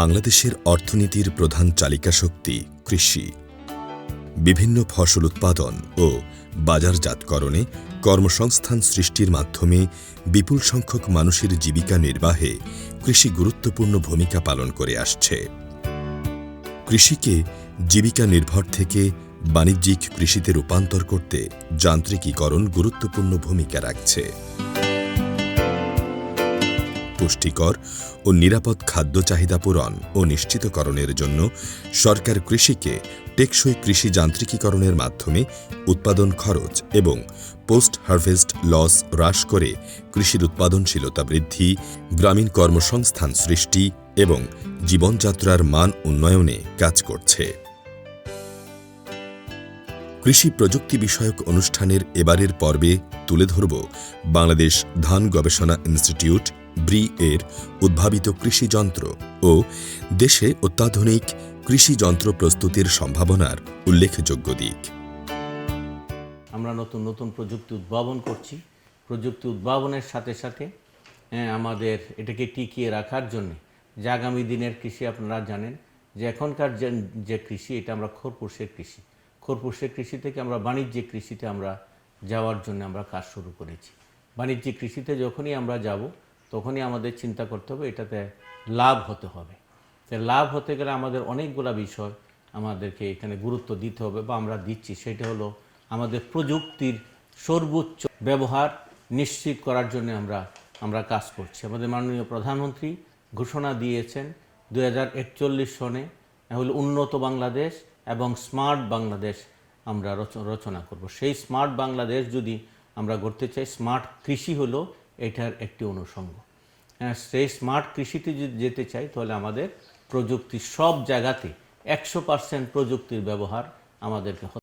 বাংলাদেশের অর্থনীতির প্রধান চালিকা শক্তি কৃষি। বিভিন্ন ফসল উৎপাদন ও বাজারজাতকরণে কর্মসংস্থান সৃষ্টির মাধ্যমে বিপুল সংখ্যক মানুষের জীবিকা নির্বাহে কৃষি গুরুত্বপূর্ণ ভূমিকা পালন করে আসছে। কৃষিকে জীবিকা নির্ভর থেকে বাণিজ্যিক কৃষিতে রূপান্তর করতে যান্ত্রিকীকরণ গুরুত্বপূর্ণ ভূমিকা রাখছে। পুষ্টিকর ও নিরাপদ খাদ্য চাহিদা পূরণ ও নিশ্চিতকরণের জন্য সরকার কৃষিকে টেকসই কৃষি যান্ত্রিকীকরণের মাধ্যমে উৎপাদন খরচ এবং পোস্ট হারভেস্ট লস হ্রাস করে কৃষির উৎপাদনশীলতা বৃদ্ধি, গ্রামীণ কর্মসংস্থান সৃষ্টি এবং জীবনযাত্রার মান উন্নয়নে কাজ করছে। কৃষি প্রযুক্তি বিষয়ক অনুষ্ঠানের এবারের পর্বে তুলে ধরব বাংলাদেশ ধান গবেষণা ইনস্টিটিউট ব্রি এর উদ্ভাবিত কৃষি যন্ত্র ও দেশে অত্যাধুনিক কৃষি যন্ত্র প্রস্তুতির সম্ভাবনার উল্লেখযোগ্য দিক। আমরা নতুন নতুন প্রযুক্তি উদ্ভাবন করছি। প্রযুক্তি উদ্ভাবনের সাথে সাথে আমাদের এটাকে টিকিয়ে রাখার জন্য যে আগামী দিনের কৃষি আপনারা জানেন, যে এখনকার যে যে কৃষি, এটা আমরা খোরপোশের কৃষি। খোরপোশের কৃষি থেকে আমরা, বাণিজ্যিক কৃষিতে আমরা যাওয়ার জন্য আমরা কাজ শুরু করেছি। বাণিজ্যিক কৃষিতে যখনই আমরা যাব, তখনই আমাদের চিন্তা করতে হবে, এটাতে লাভ হতে হবে। লাভ হতে গেলে আমাদের অনেকগুলা বিষয় আমাদেরকে এখানে গুরুত্ব দিতে হবে বা আমরা দিচ্ছি। সেটা হলো আমাদের প্রযুক্তির সর্বোচ্চ ব্যবহার নিশ্চিত করার জন্য আমরা আমরা কাজ করছি। আমাদের মাননীয় প্রধানমন্ত্রী ঘোষণা দিয়েছেন দু হাজার একচল্লিশ সনে হলো উন্নত বাংলাদেশ এবং স্মার্ট বাংলাদেশ আমরা রচ- রচনা করব। সেই স্মার্ট বাংলাদেশ যদি আমরা গড়তে চাই স্মার্ট কৃষি হলো এটার একটি অনুষঙ্গ। হ্যাঁ, সেই স্মার্ট কৃষিতে যদি যেতে চাই তাহলে আমাদের প্রযুক্তি সব জায়গাতে একশো পার্সেন্ট প্রযুক্তির ব্যবহার আমাদেরকে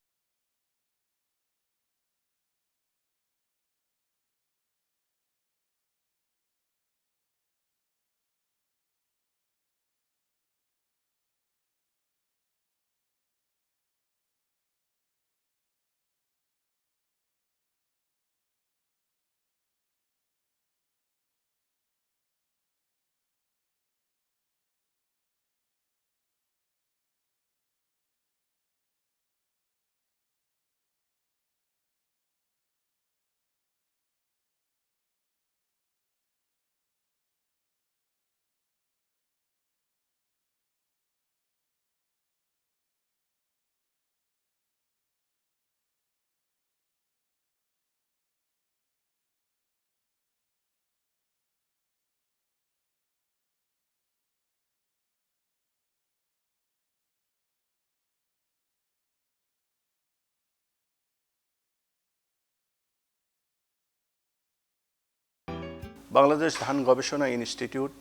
বাংলাদেশ ধান গবেষণা ইনস্টিটিউট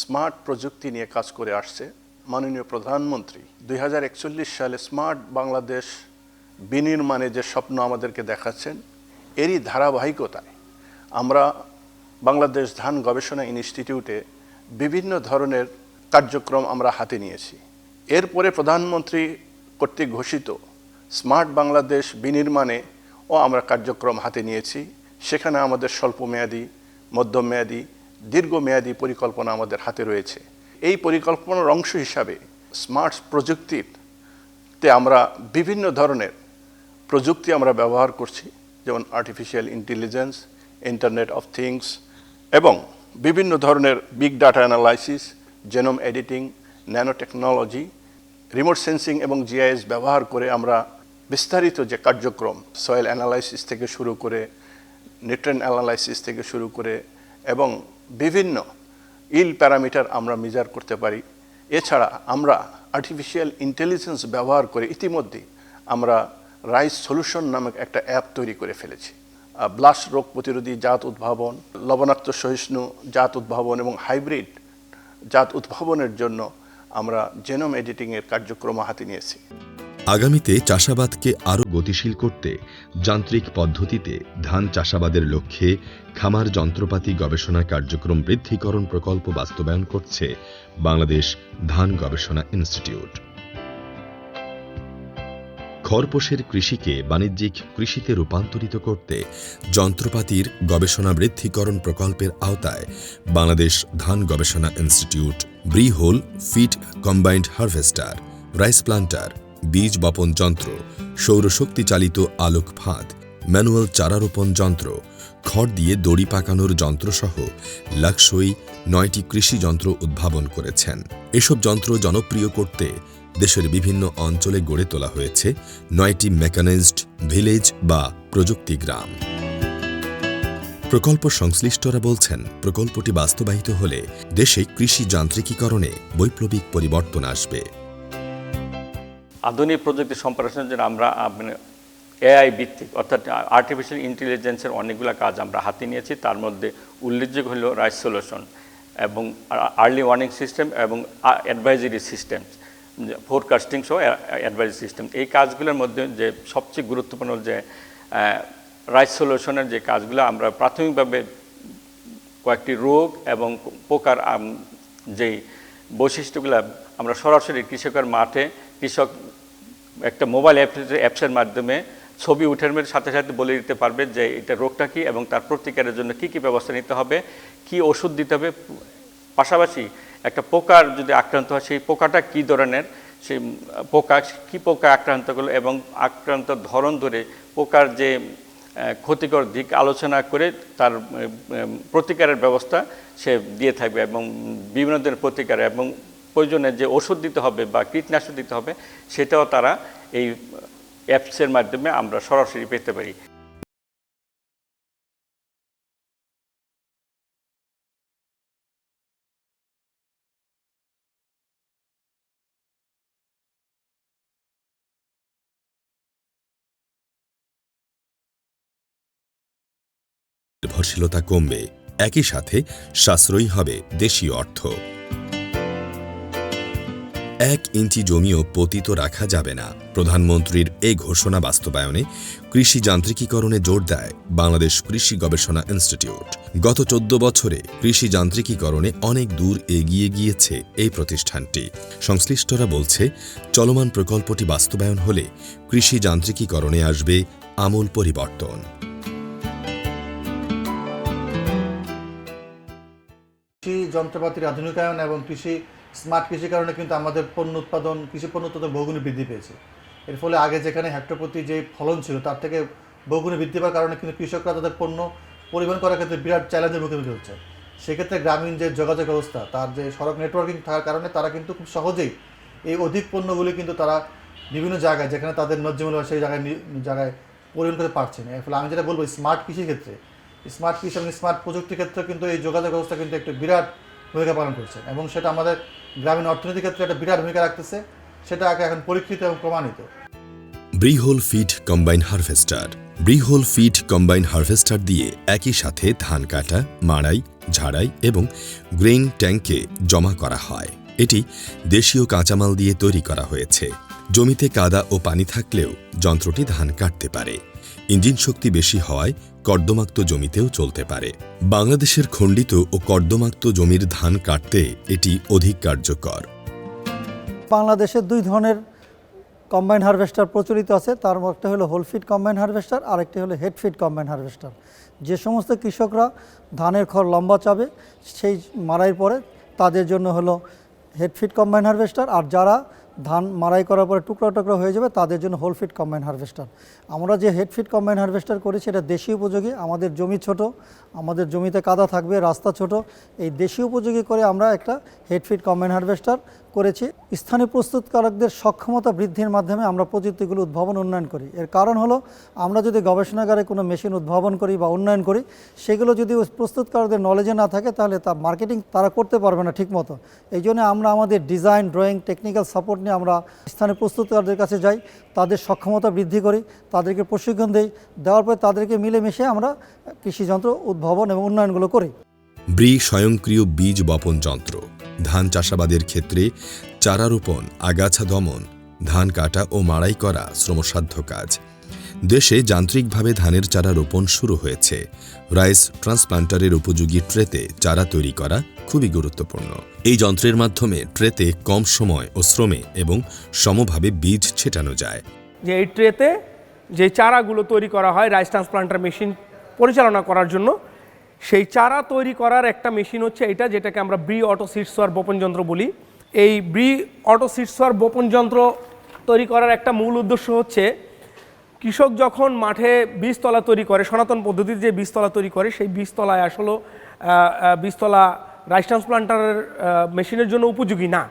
স্মার্ট প্রযুক্তি নিয়ে কাজ করে আসছে। মাননীয় প্রধানমন্ত্রী, দুই হাজার একচল্লিশ সালে স্মার্ট বাংলাদেশ বিনির্মাণে যে স্বপ্ন আমাদেরকে দেখাচ্ছেন, এরই ধারাবাহিকতায় আমরা বাংলাদেশ ধান গবেষণা ইনস্টিটিউটে বিভিন্ন ধরনের কার্যক্রম আমরা হাতে নিয়েছি। এরপরে প্রধানমন্ত্রী কর্তৃক ঘোষিত স্মার্ট বাংলাদেশ বিনির্মাণে ও আমরা কার্যক্রম হাতে নিয়েছি। সেখানে আমাদের স্বল্পমেয়াদী মধ্যমেয়াদী, দীর্ঘমেয়াদী পরিকল্পনা আমাদের হাতে রয়েছে। এই পরিকল্পনার অংশ হিসাবে স্মার্ট প্রযুক্তিতে আমরা বিভিন্ন ধরনের প্রযুক্তি আমরা ব্যবহার করছি, যেমন artificial intelligence internet of things এবং বিভিন্ন ধরনের big data analysis genome editing nano technology remote sensing এবং জিআইএস ব্যবহার করে আমরা বিস্তারিত যে কার্যক্রম সয়েল অ্যানালাইসিস থেকে শুরু করে নিউট্রেন অ্যানালাইসিস থেকে শুরু করে এবং বিভিন্ন ইল প্যারামিটার আমরা মেজার করতে পারি। এছাড়া আমরা আর্টিফিশিয়াল ইন্টেলিজেন্স ব্যবহার করে ইতিমধ্যে আমরা রাইস সলিউশন নামক একটা অ্যাপ তৈরি করে ফেলেছি। ব্লাস্ট রোগ প্রতিরোধী জাত উদ্ভাবন, লবণাক্ত সহিষ্ণু জাত উদ্ভাবন এবং হাইব্রিড জাত উদ্ভাবনের জন্য আমরা জেনোম এডিটিংয়ের কার্যক্রম হাতে নিয়েছি। আগামীতে চাষাবাদকে আরও গতিশীল করতে যান্ত্রিক পদ্ধতিতে ধান চাষাবাদের লক্ষ্যে খামার যন্ত্রপাতি গবেষণা কার্যক্রম বৃদ্ধিকরণ প্রকল্প বাস্তবায়ন করছে বাংলাদেশ ধান গবেষণা ইনস্টিটিউট। খরপোশের কৃষিকে বাণিজ্যিক কৃষিতে রূপান্তরিত করতে যন্ত্রপাতির গবেষণা বৃদ্ধিকরণ প্রকল্পের আওতায় বাংলাদেশ ধান গবেষণা institute, BRRI whole feed combined harvester, rice planter বীজ বপন যন্ত্র সৌরশক্তি চালিত আলোক ফাঁদ, ম্যানুয়াল চারারোপণ যন্ত্র, খড় দিয়ে দড়ি পাকানোর যন্ত্রসহ লাক্সই নয়টি কৃষি যন্ত্র উদ্ভাবন করেছেন। এসব যন্ত্র জনপ্রিয় করতে দেশের বিভিন্ন অঞ্চলে গড়ে তোলা হয়েছে নয়টি মেকানাইজড ভিলেজ বা প্রযুক্তি গ্রাম। প্রকল্প সংশ্লিষ্টরা বলছেন, প্রকল্পটি বাস্তবায়িত হলে দেশে কৃষি যান্ত্রিকীকরণে বৈপ্লবিক পরিবর্তন আসবে। আধুনিক প্রযুক্তি সম্প্রসারণের জন্য আমরা মানে এআই ভিত্তিক, অর্থাৎ আর্টিফিশিয়াল ইন্টেলিজেন্সের অনেকগুলো কাজ আমরা হাতে নিয়েছি। তার মধ্যে উল্লেখযোগ্য হলো রাইস সলিউশন এবং আর্লি ওয়ার্নিং সিস্টেম এবং অ্যাডভাইজারি সিস্টেম ফোরকাস্টিং সহ অ্যাডভাইজারি সিস্টেম এই কাজগুলোর মধ্যে যে সবচেয়ে গুরুত্বপূর্ণ যে রাইস সলিউশনের যে কাজগুলো, আমরা প্রাথমিকভাবে কয়েকটি রোগ এবং পোকার যেই বৈশিষ্ট্যগুলো আমরা সরাসরি কৃষকের মাঠে কৃষক একটা মোবাইল অ্যাপ, অ্যাপসের মাধ্যমে ছবি উঠের সাথে সাথে বলে দিতে পারবে যে এটা রোগটা কী এবং তার প্রতিকারের জন্য কী কী ব্যবস্থা নিতে হবে, কী ওষুধ দিতে হবে। পাশাপাশি একটা পোকার যদি আক্রান্ত হয়, সেই পোকাটা কী ধরনের, সেই পোকা, কী পোকা আক্রান্ত করল এবং আক্রান্ত ধরন ধরে পোকার যে ক্ষতিকর দিক আলোচনা করে তার প্রতিকারের ব্যবস্থা সে দিয়ে থাকবে এবং বিভিন্ন ধরনের প্রতিকার এবং প্রয়োজনে যে ওষুধ দিতে হবে বা কীটনাশক দিতে হবে, সেটাও তারা এই অ্যাপসের মাধ্যমে আমরা সরাসরি পেতে পারি। নির্ভরশীলতা কমবে। একই সাথে সাশ্রয়ী হবে দেশীয় অর্থ। এক ইঞ্চি জমিও পতিত রাখা যাবে না। প্রধানমন্ত্রীর এই ঘোষণা বাস্তবায়নে কৃষি যান্ত্রিকীকরণে জোর দেয় বাংলাদেশ কৃষি গবেষণা ইনস্টিটিউট। গত চোদ্দ বছরে কৃষি যান্ত্রিকীকরণে অনেক দূর এগিয়ে গিয়েছে এই প্রতিষ্ঠানটি। সংশ্লিষ্টরা বলছে, চলমান প্রকল্পটি বাস্তবায়ন হলে কৃষি যান্ত্রিকীকরণে আসবে আমূল পরিবর্তন। কৃষি যন্ত্রপাতির আধুনিকায়ন এবং কৃষি স্মার্ট কৃষির কারণে কিন্তু আমাদের পণ্য উৎপাদন, কৃষি পণ্য উৎপাদন বহুগুণে বৃদ্ধি পেয়েছে। এর ফলে আগে যেখানে হেক্টর প্রতি যে ফলন ছিল, তার থেকে বহুগুণে বৃদ্ধি পাওয়ার কারণে কিন্তু কৃষকরা তাদের পণ্য পরিবহন করার ক্ষেত্রে বিরাট চ্যালেঞ্জের মুখোমুখি হচ্ছে সেক্ষেত্রে গ্রামীণ যে যোগাযোগ ব্যবস্থা, তার যে সড়ক নেটওয়ার্কিং থাকার কারণে তারা কিন্তু খুব সহজেই এই অধিক পণ্যগুলি কিন্তু তারা বিভিন্ন জায়গায়, যেখানে তাদের ন্যায্য মূল্য সেই জায়গায় জায়গায় পরিবহন করতে পারছে না। এর ফলে আমি যেটা বলব স্মার্ট কৃষির ক্ষেত্রে স্মার্ট কৃষি এবং স্মার্ট প্রযুক্তির ক্ষেত্রে কিন্তু এই যোগাযোগ ব্যবস্থা কিন্তু একটি বিরাট ভূমিকা পালন করছে এবং সেটা আমাদের গ্রামীণ অর্থনীতির ক্ষেত্রে একটা বিরাট ভূমিকা রাখতেছে সেটা এখন পরীক্ষিত এবং প্রমাণিত। BRRI whole feed combine harvester. BRRI whole feed combine harvester দিয়ে একই সাথে ধান কাটা, মাড়াই, ঝাড়াই এবং গ্রেইন ট্যাঙ্কে জমা করা হয়। এটি দেশীয় কাঁচামাল দিয়ে তৈরি করা হয়েছে। জমিতে কাদা ও পানি থাকলেও যন্ত্রটি ধান কাটতে পারে। ইঞ্জিন শক্তি বেশি হওয়ায় কর্দমাক্ত জমিতেও চলতে পারে। বাংলাদেশের খণ্ডিত ও কর্দমাক্ত জমির ধান কাটতে এটি অধিক কার্যকর। বাংলাদেশে দুই ধরনের কম্বাইন হারভেস্টার প্রচলিত আছে। তার একটা হলো হোল ফিট কম্বাইন হারভেস্টার আর একটি হলো হেড ফিট কম্বাইন হারভেস্টার। যে সমস্ত কৃষকরা ধানের খড় লম্বা চাবে, সেই মারাইয়ের পরে তাদের জন্য হলো হেড ফিট কম্বাইন হারভেস্টার। আর যারা ধান মারাই করার পরে টুকরো টুকরো হয়ে যাবে, তাদের জন্য হোল ফিট কম্বাইন হারভেস্টার আমরা যে হেড ফিট কম্বাইন হারভেস্টার করেছি, এটা দেশি উপযোগী, আমাদের জমি ছোট, আমাদের জমিতে কাদা থাকবে, রাস্তা ছোট, এই দেশি উপযোগী করে আমরা একটা হেড ফিট কম্বাইন হারভেস্টার করেছি। স্থানীয় প্রস্তুতকারকদের সক্ষমতা বৃদ্ধির মাধ্যমে আমরা প্রযুক্তিগুলো উদ্ভাবন, উন্নয়ন করি। এর কারণ হলো, আমরা যদি গবেষণাগারে কোনো মেশিন উদ্ভাবন করি বা উন্নয়ন করি, সেগুলো যদি প্রস্তুতকারকদের নলেজে না থাকে, তাহলে তা মার্কেটিং তারা করতে পারবে না ঠিকমতো। এই জন্য আমরা আমাদের ডিজাইন ড্রয়িং টেকনিক্যাল সাপোর্ট নিয়ে আমরা স্থানীয় প্রস্তুতকারদের কাছে যাই, তাদের সক্ষমতা বৃদ্ধি করি, তাদেরকে প্রশিক্ষণ দেই, দেওয়ার পরে তাদেরকে মিলেমিশে আমরা কৃষিযন্ত্র উদ্ভাবন এবং উন্নয়নগুলো করি। ব্রি স্বয়ংক্রিয় বীজ বপন যন্ত্র, ধান চাষাবাদের ক্ষেত্রে চারা রোপণ আগাছা দমন, ধান কাটা ও মাড়াই করা শ্রমসাধ্য কাজ। দেশে যান্ত্রিকভাবে ধানের চারা রোপণ শুরু হয়েছে। রাইস ট্রান্সপ্লান্টারের উপযোগী ট্রেতে চারা তৈরি করা খুবই গুরুত্বপূর্ণ। এই যন্ত্রের মাধ্যমে ট্রেতে কম সময় ও শ্রমে এবং সমভাবে বীজ ছেটানো যায়। যে এই ট্রেতে যে চারাগুলো তৈরি করা হয় রাইস ট্রান্সপ্লান্টার মেশিন পরিচালনা করার জন্য, সেই চারা তৈরি করার একটা মেশিন হচ্ছে এটা, যেটাকে আমরা ব্রি অটো সিটসোয়ার বপন যন্ত্র বলি। এই ব্রি অটো সিটসোয়ার বপন যন্ত্র তৈরি করার একটা মূল উদ্দেশ্য হচ্ছে কৃষক যখন মাঠে বীজতলা তৈরি করে, সনাতন পদ্ধতির যে বীজতলা তৈরি করে, সেই বীজতলায় আসলে বীজতলা রাইস ট্রান্সপ্লান্টারের মেশিনের জন্য উপযোগী না।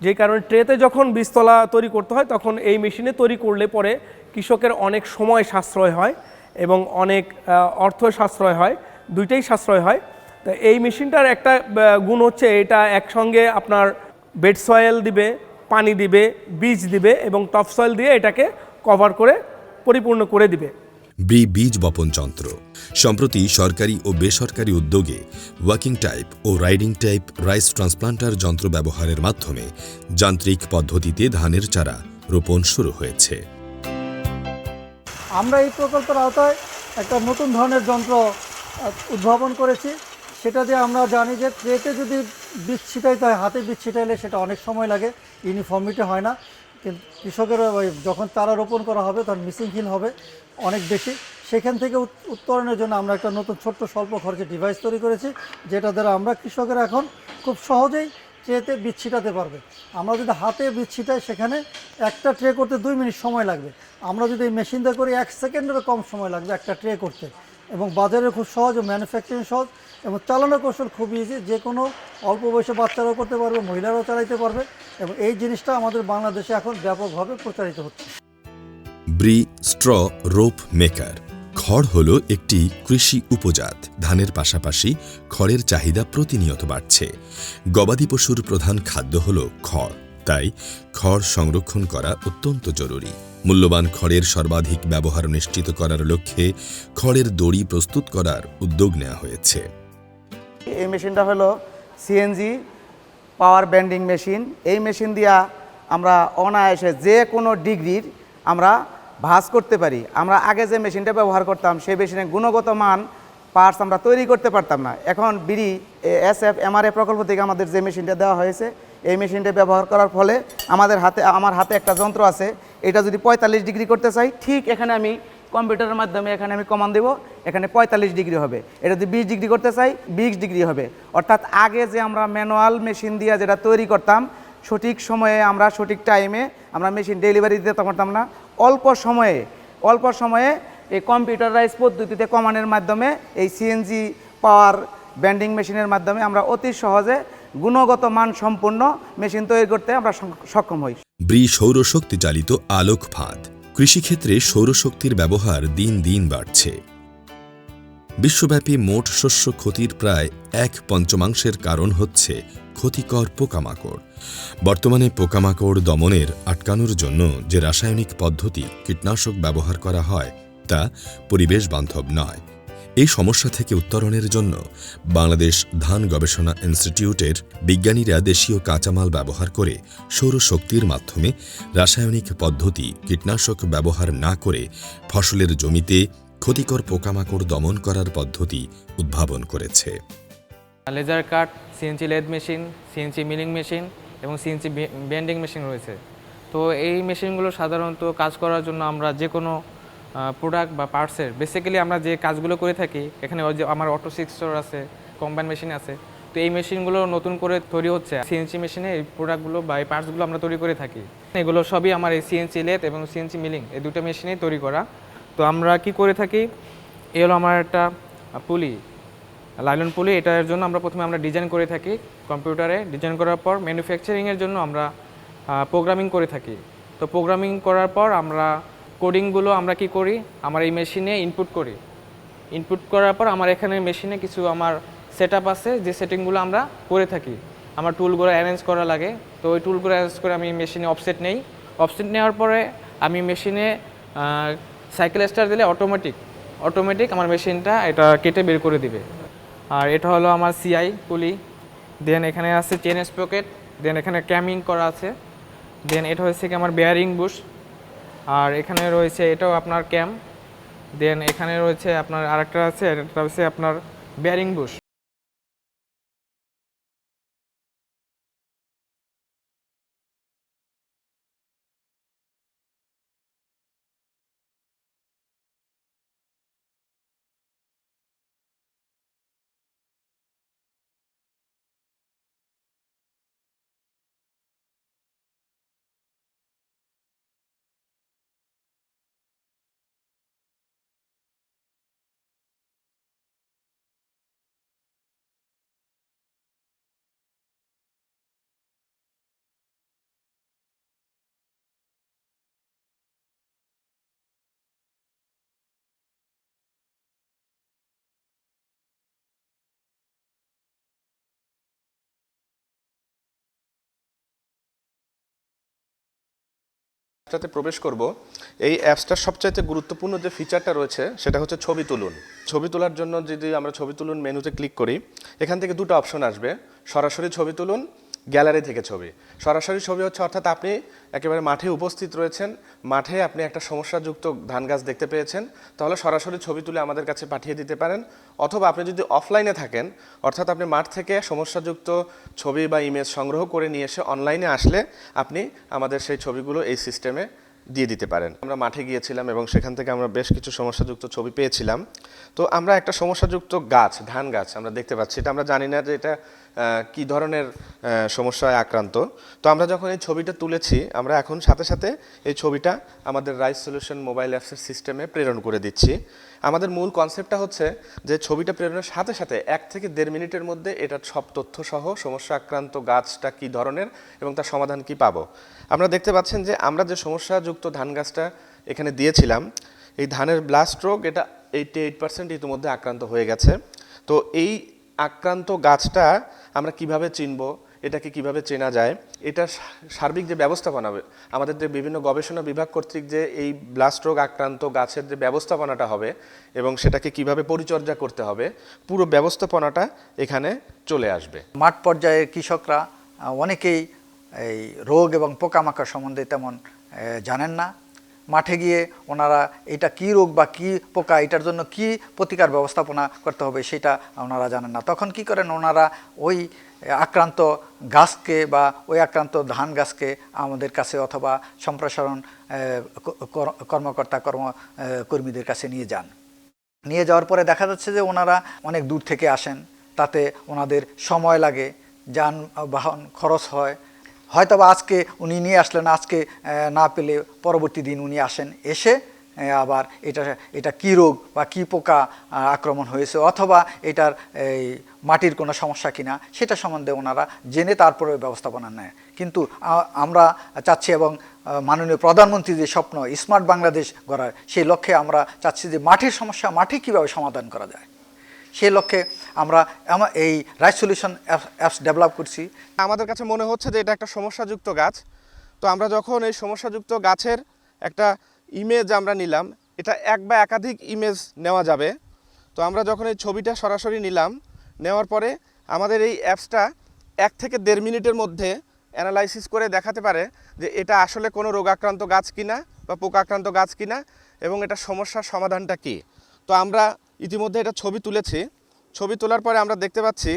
যে কারণে ট্রেতে যখন বীজতলা তৈরি করতে হয়, তখন এই মেশিনে তৈরি করলে পরে কৃষকের অনেক সময় সাশ্রয় হয় এবং অনেক অর্থ সাশ্রয় হয়, দুইটাই সাশ্রয় হয়। তো এই মেশিনটার একটা গুণ হচ্ছে এটা একসঙ্গে আপনার বেড সয়েল দিবে, পানি দিবে, বীজ দিবে এবং টপ সয়েল দিয়ে এটাকে কভার করে পরিপূর্ণ করে দিবে। ব্রি বীজ বপন যন্ত্র। সম্প্রতি সরকারি ও বেসরকারি উদ্যোগে ওয়াকিং টাইপ ও রাইডিং টাইপ রাইস ট্রান্সপ্লান্টার যন্ত্র ব্যবহারের মাধ্যমে যান্ত্রিক পদ্ধতিতে ধানের চারা রোপণ শুরু হয়েছে। আমরা এই প্রকল্পের আওতায় একটা নতুন ধরনের যন্ত্র উদ্ভাবন করেছি। সেটা দিয়ে আমরা জানি যে ট্রেতে যদি বীজ ছিটাইতে হয় হাতে বীজ ছিটাইলে সেটা অনেক সময় লাগে ইউনিফর্মিটি হয় না। কিন্তু কৃষকের যখন চারা রোপণ করা হবে, তখন মিসিং হিল হবে অনেক বেশি। সেখান থেকে উত- উত্তরণের জন্য আমরা একটা নতুন ছোট্ট স্বল্প খরচে ডিভাইস তৈরি করেছি, যেটা দ্বারা আমরা কৃষকেরা এখন খুব সহজেই ট্রেতে বীজ ছিটাতে পারবে। আমরা যদি হাতে বীজ ছিটাই, সেখানে একটা ট্রে করতে দুই মিনিট সময় লাগবে। আমরা যদি মেশিন দিয়ে করি, এক সেকেন্ডেরও কম সময় লাগবে একটা ট্রে করতে। এবং বাজারে খুব সহজ ও ম্যানুফ্যাকচারিং সহজ এবং চালানো কৌশল খুব ইজি যে কোনো অল্প বয়সে বাচ্চারাও করতে পারবে, মহিলারাও চালাইতে পারবে এবং এই জিনিসটা আমাদের বাংলাদেশে এখন ব্যাপকভাবে প্রচারিত হচ্ছে। BRRI straw rope maker. খড় হল একটি কৃষি উপজাত। ধানের পাশাপাশি খড়ের চাহিদা প্রতিনিয়ত বাড়ছে। গবাদি পশুর প্রধান খাদ্য হল খড়। তাই খড় সংরক্ষণ করা অত্যন্ত জরুরি। মূল্যবান খড়ের সর্বাধিক ব্যবহার নিশ্চিত করার লক্ষ্যে খড়ের দড়ি প্রস্তুত করার উদ্যোগ নেওয়া হয়েছে। এই মেশিনটা হলো সিএনজি পাওয়ার ব্যান্ডিং মেশিন। এই মেশিন দিয়া আমরা অনায়াসে যে কোনো ডিগ্রির আমরা ভাঁজ করতে পারি। আমরা আগে যে মেশিনটা ব্যবহার করতাম, সেই মেশিনের গুণগত মান পার্টস আমরা তৈরি করতে পারতাম না। এখন বিডি এস এফ এমআরএ প্রকল্প থেকে আমাদের যে মেশিনটা দেওয়া হয়েছে এই মেশিনটা ব্যবহার করার ফলে আমাদের হাতে, আমার হাতে একটা যন্ত্র আছে। এটা যদি পঁয়তাল্লিশ ডিগ্রি করতে চাই, ঠিক এখানে আমি কম্পিউটারের মাধ্যমে এখানে আমি কমান দেবো, এখানে পঁয়তাল্লিশ ডিগ্রি হবে। এটা যদি বিশ ডিগ্রি করতে চাই, বিশ ডিগ্রি হবে। অর্থাৎ আগে যে আমরা ম্যানুয়াল মেশিন দিয়ে যেটা তৈরি করতাম, সঠিক সময়ে আমরা সঠিক টাইমে আমরা মেশিন ডেলিভারি দিতে পারতাম না। অল্প সময়ে অল্প সময়ে এই কম্পিউটারাইজ পদ্ধতিতে কমানের মাধ্যমে এই সিএনজি পাওয়ার ব্যান্ডিং মেশিনের মাধ্যমে আমরা অতি সহজে গুণগত মান সম্পন্ন মেশিন তৈরি করতে আমরা সক্ষম হই। ব্রি সৌরশক্তি চালিত আলোক ফাঁদ। কৃষিক্ষেত্রে সৌরশক্তির ব্যবহার দিন দিন বাড়ছে। বিশ্বব্যাপী মোট শস্য ক্ষতির প্রায় এক পঞ্চমাংশের কারণ হচ্ছে ক্ষতিকর পোকামাকড়। বর্তমানে পোকামাকড় দমনের আটকানোর জন্য যে রাসায়নিক পদ্ধতি কীটনাশক ব্যবহার করা হয় তা পরিবেশ বান্ধব নয়। এই সমস্যা থেকে উত্তরণের জন্য বাংলাদেশ ধান গবেষণা ইনস্টিটিউটের বিজ্ঞানীরা দেশীয় কাঁচামাল ব্যবহার করে সৌরশক্তির মাধ্যমে রাসায়নিক পদ্ধতি, কীটনাশক ব্যবহার না করে ফসলের জমিতে ক্ষতিকর পোকামাকড় দমন করার পদ্ধতি উদ্ভাবন করেছে। Laser cut CNC lathe machine CNC milling machine এবং সিএনসি বেন্ডিং মেশিন রয়েছে। তো এই মেশিনগুলো সাধারণত কাজ করার জন্য আমরা যে কোনো প্রোডাক্ট বা পার্টসের বেসিক্যালি আমরা যে কাজগুলো করে থাকি, এখানে যে আমার অটো সিক্সর আছে কম্বাইন মেশিন আছে, তো এই মেশিনগুলো নতুন করে তৈরি হচ্ছে। সিএনসি মেশিনে এই প্রোডাক্টগুলো বা এই পার্টসগুলো আমরা তৈরি করে থাকি। এগুলো সবই আমার এই সিএনসি লেথ এবং সিএনসি মিলিং এই দুটো মেশিনেই তৈরি করা। তো আমরা কি করে থাকি এ হলো আমার একটা পুলি, লাইলন পুলি। এটার জন্য আমরা প্রথমে আমরা ডিজাইন করে থাকি কম্পিউটারে। ডিজাইন করার পর ম্যানুফ্যাকচারিংয়ের জন্য আমরা প্রোগ্রামিং করে থাকি। তো প্রোগ্রামিং করার পর আমরা কোডিংগুলো আমরা কি করি? আমার এই মেশিনে ইনপুট করি। ইনপুট করার পর আমার এখানে মেশিনে কিছু আমার সেট আছে, যে সেটিংগুলো আমরা করে থাকি। আমার টুলগুলো অ্যারেঞ্জ করা লাগে। তো ওই টুলগুলো অ্যারেঞ্জ করে আমি মেশিনে অফসেট নেই। অফসেট নেওয়ার পরে আমি মেশিনে সাইকেল স্টার দিলে অটোমেটিক অটোমেটিক আমার মেশিনটা এটা কেটে বের করে দিবে। আর এটা হলো আমার সিআই পুলি দেন এখানে আছে চেন স্পকেট দেন এখানে ক্যামিং করা আছে। দেন এটা হচ্ছে কি আমার বেয়ারিং বুশ আর এখানে রয়েছে, এটাও আপনার ক্যাম দেন এখানে রয়েছে আপনার আরেকটা আছে এটা হচ্ছে আপনার ব্যারিং বুশ অ্যাপসটাতে প্রবেশ করব, এই অ্যাপসটার সবচাইতে গুরুত্বপূর্ণ যে ফিচারটা রয়েছে, সেটা হচ্ছে ছবি তুলুন। ছবি তোলার জন্য যদি আমরা ছবি তুলুন মেনুতে ক্লিক করি, এখান থেকে দুটো অপশন আসবে। সরাসরি ছবি তুলুন গ্যালারি থেকে ছবি। সরাসরি ছবি হচ্ছে, অর্থাৎ আপনি একেবারে মাঠে উপস্থিত রয়েছেন, মাঠে আপনি একটা সমস্যাযুক্ত ধান গাছ দেখতে পেয়েছেন, তাহলে সরাসরি ছবি তুলে আমাদের কাছে পাঠিয়ে দিতে পারেন। অথবা আপনি যদি অফলাইনে থাকেন, অর্থাৎ আপনি মাঠ থেকে সমস্যাযুক্ত ছবি বা ইমেজ সংগ্রহ করে নিয়ে এসে অনলাইনে আসলে আপনি আমাদের সেই ছবিগুলো এই সিস্টেমে দিয়ে দিতে পারেন। আমরা মাঠে গিয়েছিলাম এবং সেখান থেকে আমরা বেশ কিছু সমস্যাযুক্ত ছবি পেয়েছিলাম। তো আমরা একটা সমস্যাযুক্ত গাছ, ধান গাছ আমরা দেখতে পাচ্ছি। এটা আমরা জানি না যে এটা কি ধরনের সমস্যায় আক্রান্ত। তো আমরা যখন এই ছবিটা তুলেছি, আমরা এখন সাথে সাথে এই ছবিটা আমাদের রাইস সলিউশন মোবাইল অ্যাপসের সিস্টেমে প্রেরণ করে দিচ্ছি। আমাদের মূল কনসেপ্টটা হচ্ছে যে ছবিটা প্রেরণের সাথে সাথে এক থেকে দেড় মিনিটের মধ্যে এটার সব তথ্য সহ সমস্যা আক্রান্ত গাছটা কি ধরনের এবং তার সমাধান কি পাবো। আপনারা দেখতে পাচ্ছেন যে আমরা যে সমস্যাযুক্ত ধান গাছটা এখানে দিয়েছিলাম, এই ধানের ব্লাস্ট রোগ এটা এইটি এইট পার্সেন্ট ইতিমধ্যে আক্রান্ত হয়ে গেছে। তো এই আক্রান্ত গাছটা আমরা কীভাবে চিনব, এটাকে কীভাবে চেনা যায়, এটা সার্বিক যে ব্যবস্থাপনা, আমাদের যে বিভিন্ন গবেষণা বিভাগ কর্তৃক যে এই ব্লাস্ট রোগ আক্রান্ত গাছের যে ব্যবস্থাপনাটা হবে এবং সেটাকে কীভাবে পরিচর্যা করতে হবে, পুরো ব্যবস্থাপনাটা এখানে চলে আসবে। মাঠ পর্যায়ে কৃষকরা অনেকেই এই রোগ এবং পোকামাকড় সম্বন্ধে তেমন জানেন না। মাঠে গিয়ে ওনারা এটা কি রোগ বা কি পোকা, এটার জন্য কি প্রতিকার ব্যবস্থাপনা করতে হবে সেটা ওনারা জানেন না। তখন কি করেন, ওনারা ওই আক্রান্ত গাছকে বা ওই আক্রান্ত ধান গাছকে আমাদের কাছে অথবা সম্প্রসারণ কর্মকর্তা, কর্ম কর্মীদের কাছে নিয়ে যান। নিয়ে যাওয়ার পরে দেখা যাচ্ছে যে ওনারা অনেক দূর থেকে আসেন, তাতে ওনাদের সময় লাগে, যানবাহন খরচ হয় হয়তো বা আজকে উনি নিয়ে আসলেন, আজকে না পেলে পরবর্তী দিন উনি আসেন এসে আবার এটা এটা কী রোগ বা কী পোকা আক্রমণ হয়েছে অথবা এটার, এই, মাটির কোনো সমস্যা কিনা, সেটা সম্বন্ধে ওনারা জেনে তারপরে ব্যবস্থাপনা নেয়। কিন্তু আমরা চাচ্ছি এবং মাননীয় প্রধানমন্ত্রী যে স্বপ্ন, স্মার্ট বাংলাদেশ গড়ার, সেই লক্ষ্যে আমরা চাচ্ছি যে মাটির সমস্যা মাঠে কীভাবে সমাধান করা যায়। সেই লক্ষ্যে আমরা এই রাইট সলিউশন অ্যাপস ডেভেলপ করছি। আমাদের কাছে মনে হচ্ছে যে এটা একটা সমস্যাযুক্ত গাছ। তো আমরা যখন এই সমস্যাযুক্ত গাছের একটা ইমেজ আমরা নিলাম, এটা এক বা একাধিক ইমেজ নেওয়া যাবে। তো আমরা যখন এই ছবিটা সরাসরি নিলাম, নেওয়ার পরে আমাদের এই অ্যাপসটা এক থেকে দেড় মিনিটের মধ্যে অ্যানালাইসিস করে দেখাতে পারে যে এটা আসলে কোনো রোগাক্রান্ত গাছ কিনা বা পোকাক্রান্ত গাছ কিনা এবং এটা সমস্যার সমাধানটা কী। তো আমরা ইতিমধ্যে এটা ছবি তুলেছি। ছবি তোলার পরে আমরা দেখতে পাচ্ছি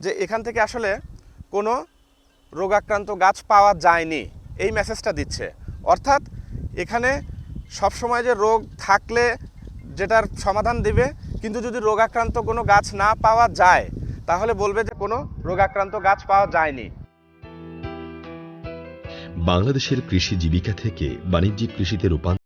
যে এখান থেকে আসলে কোনো রোগাক্রান্ত গাছ পাওয়া যায়নি। এই মেসেজটা দিচ্ছে। অর্থাৎ এখানে সবসময় যে রোগ থাকলে যেটার সমাধান দিবে, কিন্তু যদি রোগাক্রান্ত কোনো গাছ না পাওয়া যায়, তাহলে বলবে যে কোনো রোগাক্রান্ত গাছ পাওয়া যায়নি। বাংলাদেশের কৃষি জীবিকা থেকে বাণিজ্যিক কৃষিতে রূপান্তর